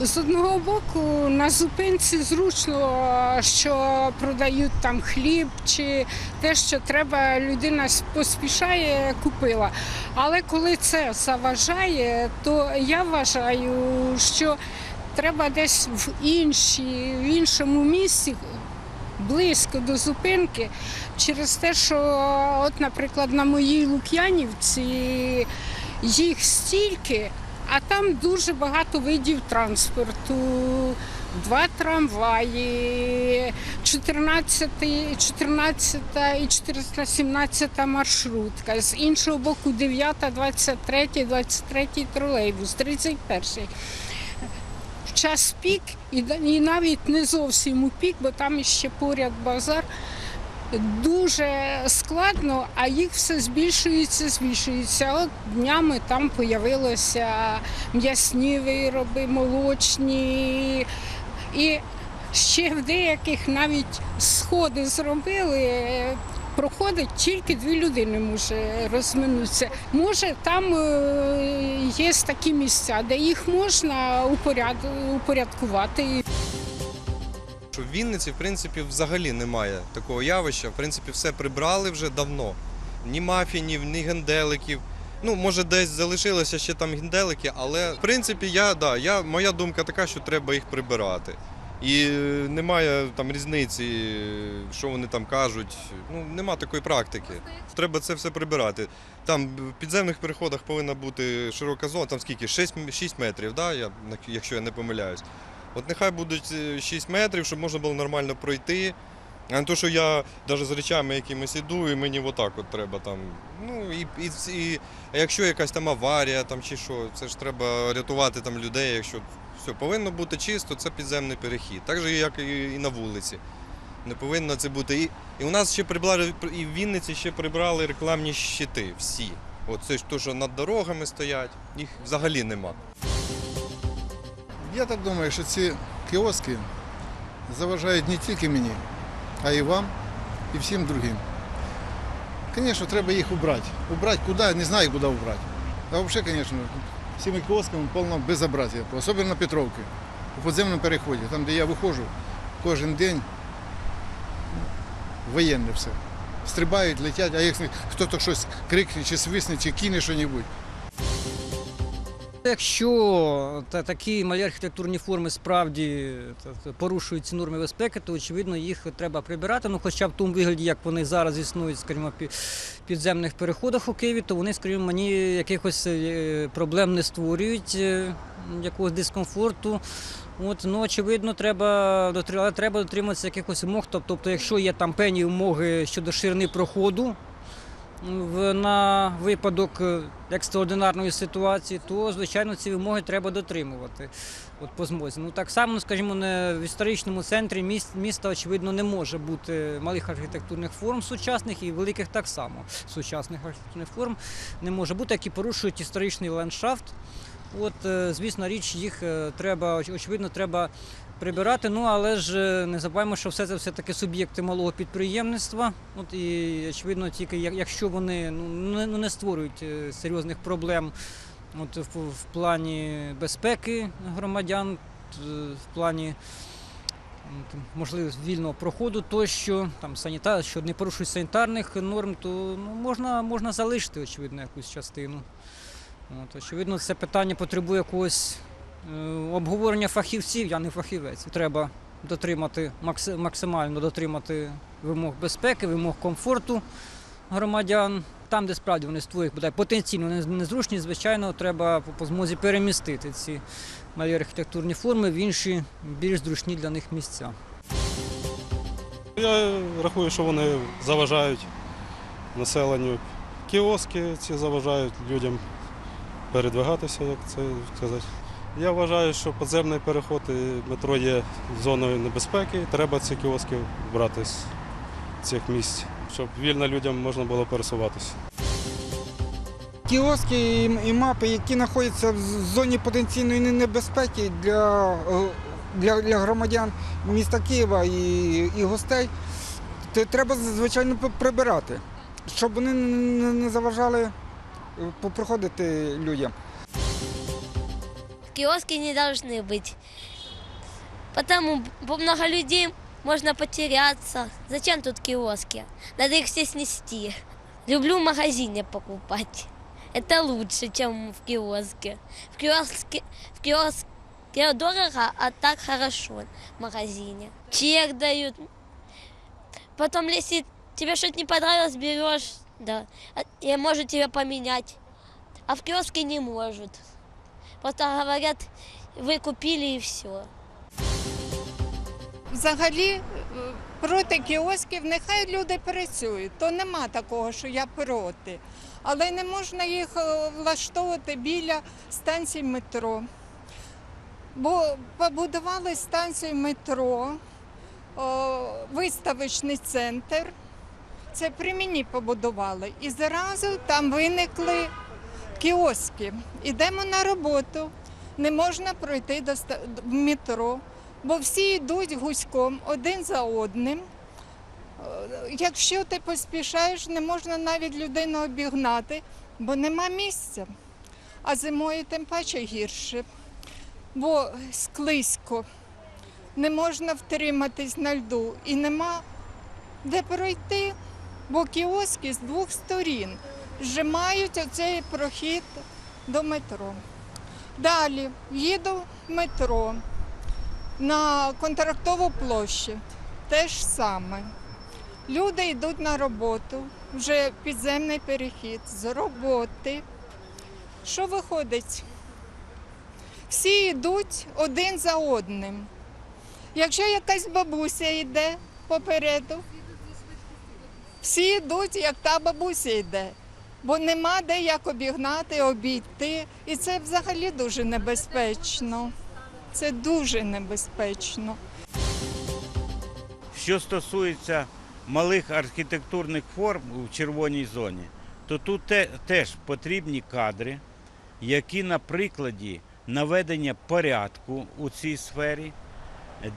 З одного боку, на зупинці зручно, що продають там хліб чи те, що треба, людина поспішає, купила. Але коли це заважає, то я вважаю, що треба десь в іншій, в іншому місці. Близько до зупинки через те, що, от, наприклад, на моїй Лук'янівці їх стільки, а там дуже багато видів транспорту. Два трамваї, 14, 14 і 417 маршрутка. З іншого боку, 9, 23, 23 тролейбус, 31. В час пік і, навіть не зовсім у пік, бо там іще поряд базар. Дуже складно, а їх все збільшується, збільшується. От днями там появилися м'ясні вироби, молочні. І ще в деяких навіть сходи зробили. Проходить тільки дві людини може розминутися. Може, там е, є такі місця, де їх можна упоряд- упорядкувати. Що в Вінниці, в принципі, взагалі немає такого явища. В принципі, все прибрали вже давно. Ні мафінів, ні генделиків. Ну, може, десь залишилося ще там генделики, але в принципі, я, да, я, моя думка така, що треба їх прибирати. І е, немає там різниці, що вони там кажуть. Ну, нема такої практики. Треба це все прибирати. Там в підземних переходах повинна бути широка зона, там скільки? 6, 6 метрів, да? я, якщо я не помиляюсь. От нехай будуть е, 6 метрів, щоб можна було нормально пройти. А не то, що я навіть з речами якимись іду, і мені отак от треба там. Ну і, і, і якщо якась там аварія там чи що, це ж треба рятувати там людей. Якщо все повинно бути чисто, це підземний перехід. Так же, як і, і на вулиці. Не повинно це бути. І, і у нас ще прибрали, і в Вінниці ще прибрали рекламні щити всі. От це ж то, що над дорогами стоять, їх взагалі нема. Я так думаю, що ці кіоски заважають не тільки мені, а й вам, і всім другим. Звісно, треба їх убрати. Убрати куди, не знаю, куди убрати. А взагалі, звісно, цими кіосками повно безобразие, особливо на Петровці, у подземному переході, там, де я виходжу кожен день, воєнне все. Стрибають, летять, а якщо хтось щось крикне, чи свисне, чи кине щось. Якщо та, такі малі архітектурні форми справді порушують ці норми безпеки, то очевидно їх треба прибирати. Ну, хоча в тому вигляді, як вони зараз існують, скажімо, пі- підземних переходах у Києві, то вони, скажімо, мені якихось е, проблем не створюють, е, якогось дискомфорту. От, ну, очевидно, треба треба дотримуватися якихось умов. Тобто, якщо є там певні умови щодо ширини проходу, на випадок е, екстраординарної ситуації, то звичайно ці вимоги треба дотримувати. От по змозі. Ну так само, скажімо, в історичному центрі міст, міста, очевидно, не може бути малих архітектурних форм сучасних і великих так само сучасних архітектурних форм не може бути, які порушують історичний ландшафт. От, е, звісно, річ їх е, треба, очевидно, треба прибирати. Ну але ж е, не забуваємо, що все це все таки суб'єкти малого підприємництва. От і очевидно, тільки якщо вони ну не, ну, створюють е, серйозних проблем от в, в плані безпеки громадян, в плані м, вільного проходу, тощо там саніта, що не порушують санітарних норм, то ну, можна, можна залишити очевидно якусь частину. От, очевидно, це питання потребує якогось е, обговорення фахівців, я не фахівець. Треба дотримати максимально дотримати вимог безпеки, вимог комфорту громадян. Там, де справді вони створюють бодай потенційно нез- незручність, звичайно, треба по змозі перемістити ці малі архітектурні форми в інші більш зручні для них місця. Я рахую, що вони заважають населенню. Кіоски ці заважають людям передвигатися, як це сказати. Я вважаю, що підземний переход і метро є зоною небезпеки. Треба ці кіоски брати з цих місць, щоб вільно людям можна було пересуватися. кіоски і, мапи, які знаходяться в зоні потенційної небезпеки для, е, для, для громадян міста Києва і, і гостей, то треба звичайно прибирати, щоб вони не, не заважали е, проходити людям. Киоски не должны быть. Потому по много людей можно потеряться. Зачем тут киоски? Надо их все снести. Люблю в магазине покупать. Это лучше, чем в киоске. В киоске, в киоске дорого, а так хорошо в магазине. Чек дают. Потом, если тебе что-то не понравилось, берешь, да, а- и может тебя поменять. А в киоске не может. Просто говорят, вы купили и все. Взагалі е, проти кіосків нехай люди працюють, то нема такого, що я проти. Але не можна їх е, влаштовувати біля станцій метро. Бо побудували станцію метро, виставочний центр. Це при мені побудували. І зразу там виникли кіоски. Ідемо на роботу. Не можна пройти до в метро бо всі йдуть гуськом один за одним. Е, Якщо ти поспішаєш, не можна навіть людину обігнати, бо нема місця. А зимою тим паче гірше, бо склизько, не можна втриматись на льду і нема де пройти, бо кіоски з двох сторін зжимають оцей прохід до метро. Далі їду в метро на контрактову площу. Те ж саме. Люди йдуть на роботу, вже підземний перехід з роботи. Що виходить? Всі йдуть один за одним. Якщо якась бабуся йде попереду, всі йдуть, як та бабуся йде, бо нема де як обігнати, обійти. І це взагалі дуже небезпечно. Це дуже небезпечно. Що стосується малих архітектурних форм у червоній зоні, то тут те- теж потрібні кадри, які на прикладі наведення порядку у цій сфері,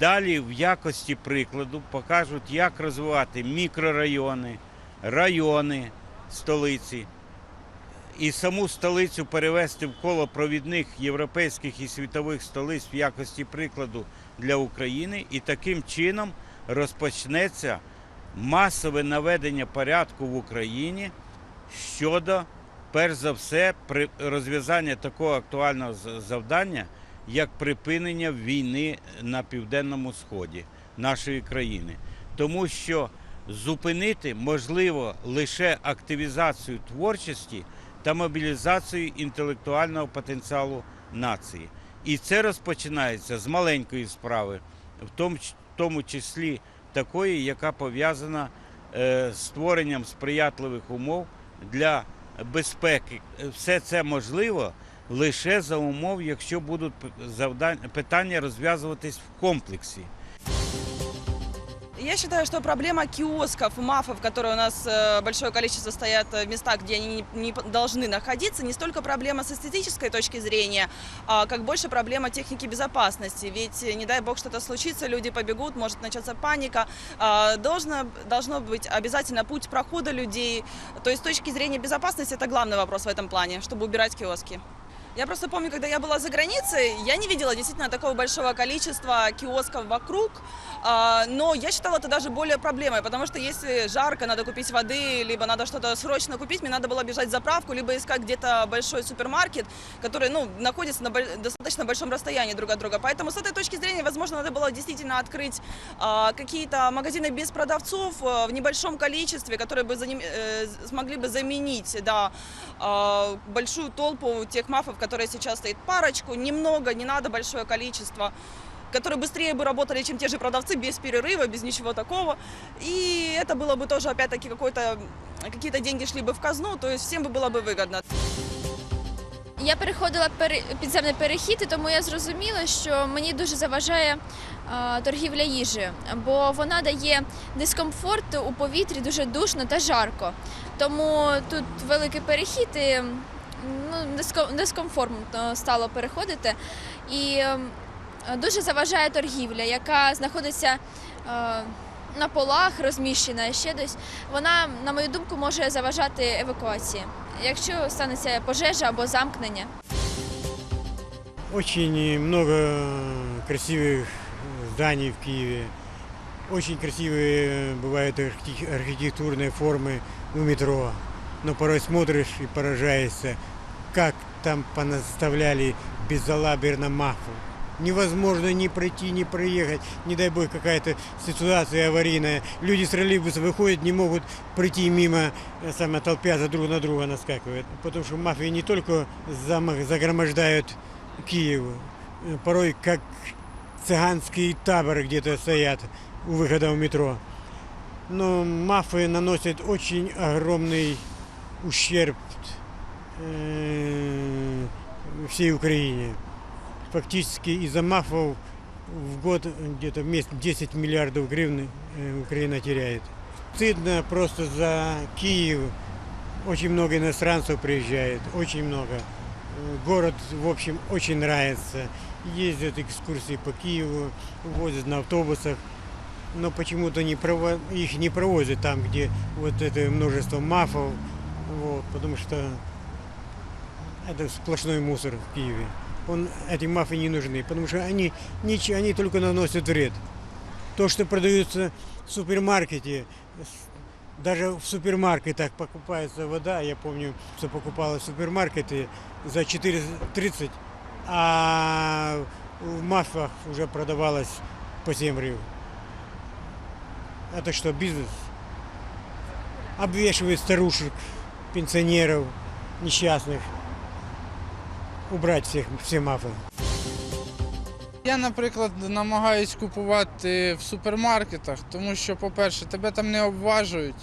далі в якості прикладу покажуть, як розвивати мікрорайони, райони столиці. І саму столицю перевести в коло провідних європейських і світових столиць в якості прикладу для України, і таким чином розпочнеться масове наведення порядку в Україні щодо, перш за все, розв'язання такого актуального завдання, як припинення війни на південному сході нашої країни. Тому що зупинити можливо лише активізацію творчості та мобілізацію інтелектуального потенціалу нації. І це розпочинається з маленької справи, в тому, числі такої, яка пов'язана е, з створенням сприятливих умов для безпеки. Все це можливо лише за умов, якщо будуть питання розв'язуватись в комплексі. Я считаю, что проблема киосков, мафов, которые у нас э, большое количество стоят э, в местах, где они не, не п- должны находиться, не столько проблема с эстетической точки зрения, а как больше проблема техники безопасности. Ведь, э, не дай бог, что-то случится, люди побегут, может начаться паника. А, Должно, должно быть обязательно путь прохода людей. То есть с точки зрения безопасности это главный вопрос в этом плане, чтобы убирать киоски. Я просто помню, когда я была за границей, я не видела действительно такого большого количества киосков вокруг, а, но я считала это даже более проблемой, потому что если жарко, надо купить воды, либо надо что-то срочно купить, мне надо было бежать в заправку, либо искать где-то большой супермаркет, который ну, находится на достаточно большом расстоянии друг от друга. Поэтому с этой точки зрения, возможно, надо было действительно открыть а, какие-то магазины без продавцов а, в небольшом количестве, которые бы за ним, э, смогли бы заменить да, а, большую толпу тех мафов, которые сейчас стоит парочку, немного, не надо большое количество которые быстрее бы работали, чем те же продавцы, без перерыва, без ничего такого. И это было бы тоже, опять-таки, какой-то, какие-то деньги шли бы в казну, то есть всем бы было бы выгодно. Я переходила пере- підземний перехід, і тому я зрозуміла, що мені дуже заважає е, торгівля їжею, бо вона дає дискомфорт у повітрі дуже душно та жарко. Тому тут великий перехід і ну, диско- дискомфортно стало переходити. І е, дуже заважає торгівля, яка знаходиться. е, на полах розміщена ще десь, вона, на мою думку, може заважати евакуації, якщо станеться пожежа або замкнення. Очень много красивых зданий в Киеве. Очень красивые бывают архи- архитектурные формы у метро. Но порой смотришь и поражаешься, как там понаставляли безалаберно мафу. Невозможно ни пройти, ни проехать. Не дай бог какая-то ситуация аварийная. Люди с троллейбуса выходят, не могут пройти мимо, э, самое толпятся друг на друга наскакивают. Потому что мафия не только замах загромождают Киев, э, порой как цыганские таборы где-то стоят у выхода в метро. Но мафы наносят очень огромный ущерб э, всей Украине. Фактически из-за мафов в год где-то вместе 10 миллиардов гривен э, Украина теряет. Стыдно просто за Киев. Очень много иностранцев приезжает, очень много. Э, Город, в общем, очень нравится. Ездят экскурсии по Киеву, возят на автобусах. Но почему-то не прово- их не провозят там, где вот это множество мафов. Вот, потому что это сплошной мусор в Киеве. Он, эти мафы не нужны, потому что они, ничего, они только наносят вред. То, что продается в супермаркете, даже в супермаркетах покупается вода, я помню, что покупала в супермаркете за 4,30, а в мафах уже продавалось по 7 гривен. Это что, бизнес? Обвешивают старушек, пенсионеров, несчастных. Убрать всех, все мафы. Я, наприклад, намагаюсь купувати в супермаркетах, тому що, по-перше, тебе там не обважують.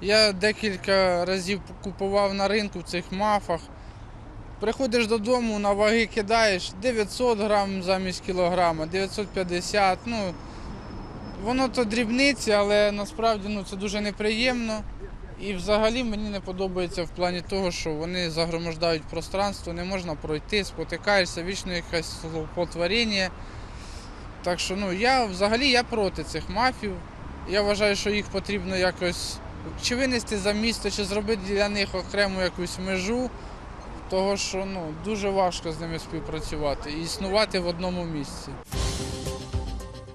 Я декілька разів купував на ринку в цих мафах. Приходиш додому, на ваги кидаєш 900 грам замість кілограма, 950. Ну, воно то дрібниці, але насправді ну, це дуже неприємно. І взагалі мені не подобається в плані того, що вони загромождають пространство, не можна пройти, спотикаєшся, вічно якесь злоупотворення. Так що ну, я взагалі я проти цих мафів. Я вважаю, що їх потрібно якось чи винести за місто, чи зробити для них окрему якусь межу, того що ну, дуже важко з ними співпрацювати і існувати в одному місці.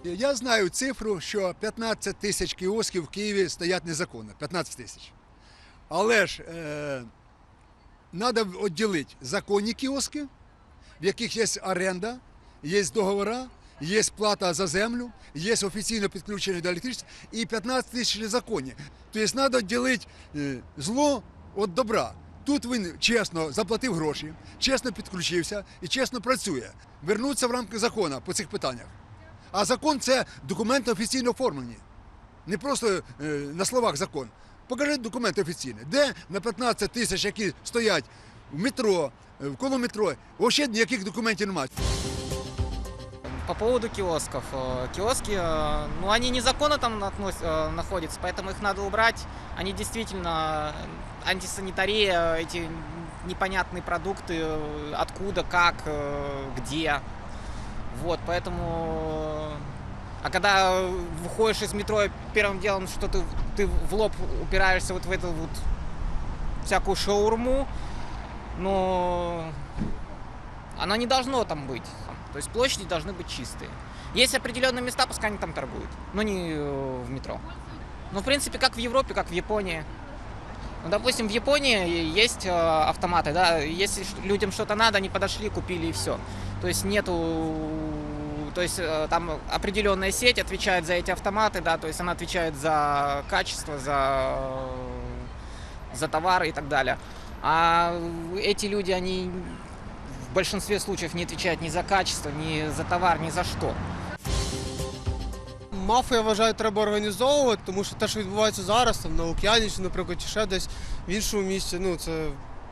Я знаю цифру, що 15 тисяч кіосків в Києві стоять незаконно. 15 тисяч. Але ж е, треба відділити законні кіоски, в яких є оренда, є договори, є плата за землю, є офіційне підключення до електричества, і 15 тисяч незаконні. Тобто треба відділити е, зло від добра. Тут він чесно заплатив гроші, чесно підключився і чесно працює. Вернуться в рамки закону по цих питаннях. А закон це документи офіційно оформлені Не просто е, на словах закон. Покажіть документи офіційні. Де на 15 тисяч, які стоять в метро, е, коло метро, взагалі ніяких документів немає. По поводу киосков. Э, Киоски, э, ну, они незаконно там относ- э, находятся, поэтому их надо убрать. Они действительно э, антисанитария, эти непонятные продукты, э, откуда, как, э, где. Вот, поэтому... А когда выходишь из метро, первым делом, что ты, ты в лоб упираешься вот в эту вот всякую шаурму, но оно не должно там быть. То есть площади должны быть чистые. Есть определенные места, пускай они там торгуют, но не э, в метро. Ну, в принципе, как в Европе, как в Японии. Ну, допустим, в Японии есть э, автоматы, да, если людям что-то надо, они подошли, купили и все. То есть нету, то есть э, там определенная сеть отвечает за эти автоматы, да, то есть она отвечает за качество, за, за товары и так далее. А эти люди, они в большинстве случаев не отвечают ни за качество, ни за товар, ни за что. Мафи, я вважаю, треба організовувати, тому що те, що відбувається зараз, там на океані, чи, наприклад, чи ще десь в іншому місці, ну це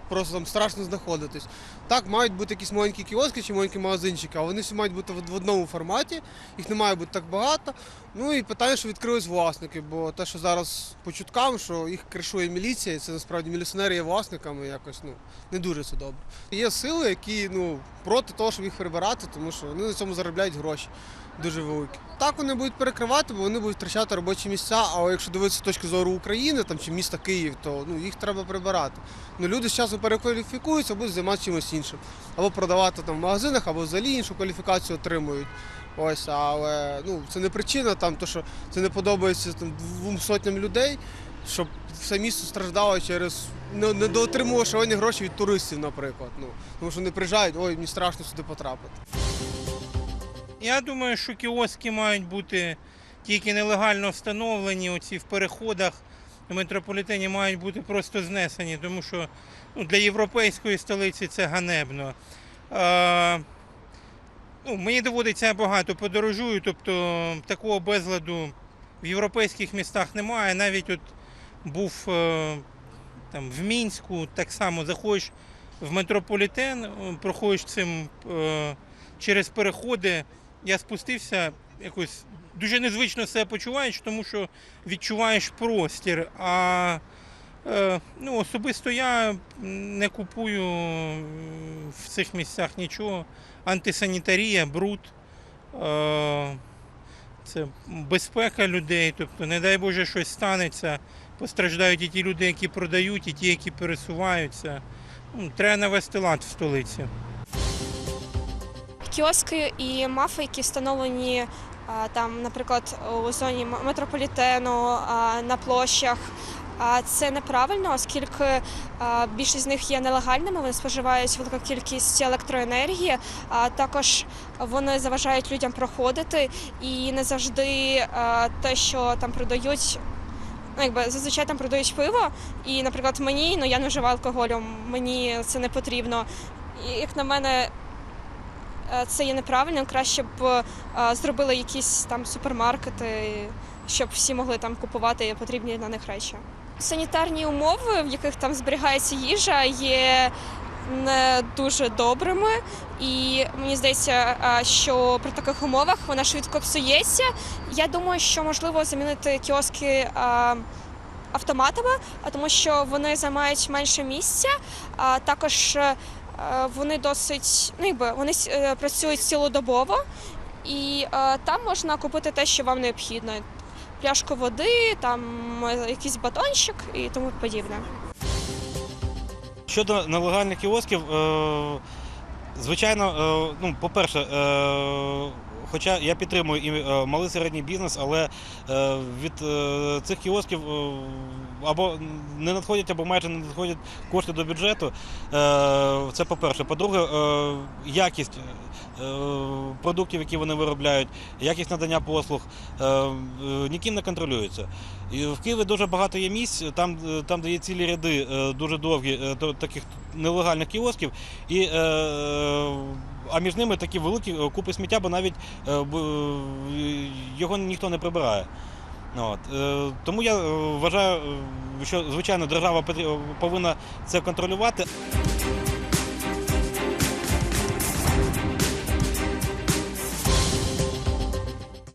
просто там страшно знаходитись. Так, мають бути якісь маленькі кіоски чи маленькі магазинчики, а вони всі мають бути в одному форматі, їх не має бути так багато. Ну і питання, що відкрились власники, бо те, що зараз по чуткам, що їх кришує міліція, це насправді міліціонери є власниками, якось ну не дуже це добре. Є сили, які ну проти того, щоб їх прибирати, тому що вони на цьому заробляють гроші дуже великі. Так вони будуть перекривати, бо вони будуть втрачати робочі місця. Але якщо дивитися точки зору України там чи міста Київ, то ну їх треба прибирати. Ну люди з часом перекваліфікуються, будуть займатися чимось іншим. Або продавати там в магазинах, або взагалі іншу кваліфікацію отримують. Ось, але ну це не причина, там то що це не подобається там двом сотням людей, щоб все місто страждало через не, не доотримувало гроші від туристів, наприклад. Ну тому що вони приїжджають, ой, мені страшно сюди потрапити. Я думаю, що кіоски мають бути тільки нелегально встановлені. Оці в переходах в метрополітені мають бути просто знесені, тому що ну, для європейської столиці це ганебно. Ну, мені доводиться багато подорожую, тобто такого безладу в європейських містах немає. Навіть от був е, там, в Мінську, так само заходиш в метрополітен, е, проходиш цим е, через переходи. Я спустився якось дуже незвично себе почуваєш, тому що відчуваєш простір. А ну, особисто я не купую в цих місцях нічого. Антисанітарія, бруд. Е, це безпека людей. Тобто, не дай Боже, щось станеться. Постраждають і ті люди, які продають, і ті, які пересуваються. Ну, Треба навести лад в столиці. кіоски і мафи, які встановлені там, наприклад, у зоні метрополітену на площах. А це неправильно, оскільки більшість з них є нелегальними, вони споживають велику кількість електроенергії, а також вони заважають людям проходити і не завжди те, що там продають. Ну, якби зазвичай там продають пиво, і, наприклад, мені ну я не вживаю алкоголю, мені це не потрібно. І, як на мене, це є неправильно. Краще б зробили якісь там супермаркети, щоб всі могли там купувати потрібні на них речі. Санітарні умови, в яких там зберігається їжа, є не дуже добрими. І мені здається, що при таких умовах вона швидко псується. Я думаю, що можливо замінити кіоски. Автоматами, тому що вони займають менше місця, а також Е, Вони досить, ну якби вони е, працюють цілодобово, і е, там можна купити те, що вам необхідно. Пляшку води, там е, якийсь батончик і тому подібне. Щодо нелегальних кіосків, е, звичайно, е, ну, по-перше, хоча я підтримую і е, малий середній бізнес, але е, від е, цих кіосків або не надходять, або майже не надходять кошти до бюджету. Це по-перше. По-друге, якість продуктів, які вони виробляють, якість надання послуг ніким не контролюється. В Києві дуже багато є місць, там, там де є цілі ряди дуже довгі таких нелегальних кіосків, і, а між ними такі великі е, купи сміття, бо навіть е, е, його ніхто не прибирає. От. Тому я вважаю, що звичайно держава повинна це контролювати.